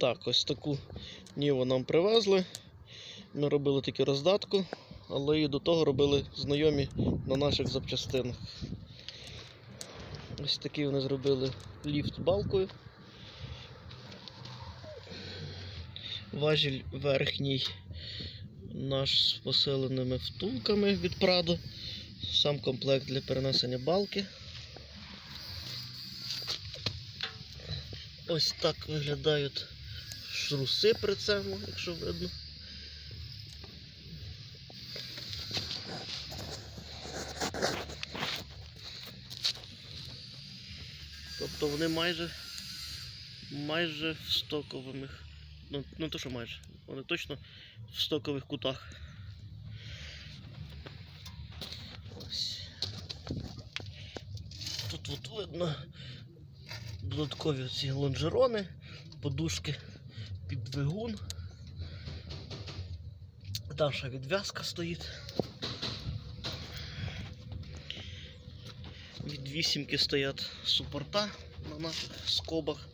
Так, ось таку ніву нам привезли. Ми робили тільки роздатку, але і до того робили знайомі на наших запчастинах. Ось такий вони зробили ліфт балкою. Важіль верхній наш з посиленими втулками від Prado. Сам комплект для перенесення балки. Ось так виглядають шруси цьому, якщо видно. Тобто вони майже майже в стокових. Ну, не то, що майже, вони точно в стокових кутах. Ось. Тут от видно додаткові ці лонжерони, подушки під двигун. Наша відв'язка стоїть. Від вісімки стоять супорта на наших скобах.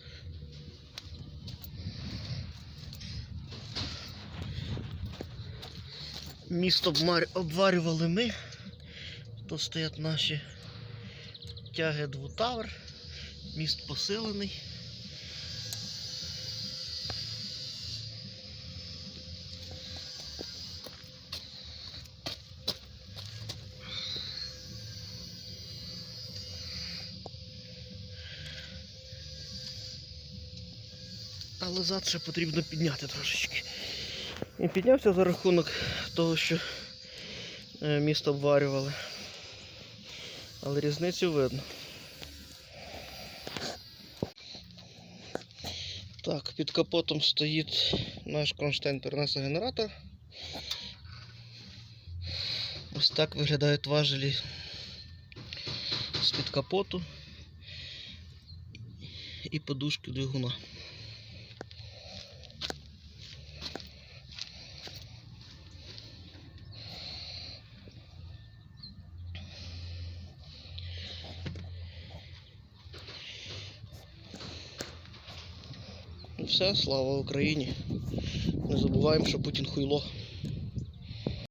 Місто обварювали ми. Тут стоять наші тяги двутавр. Міст посилений. Але ще потрібно підняти трошечки. І піднявся за рахунок того, що е, місто обварювали. Але різницю видно. Так, під капотом стоїть наш кронштейн переносний генератор. Ось так виглядають важелі з-під капоту і подушки двигуна. Все, слава Україні. Не забуваємо, що Путін хуйло.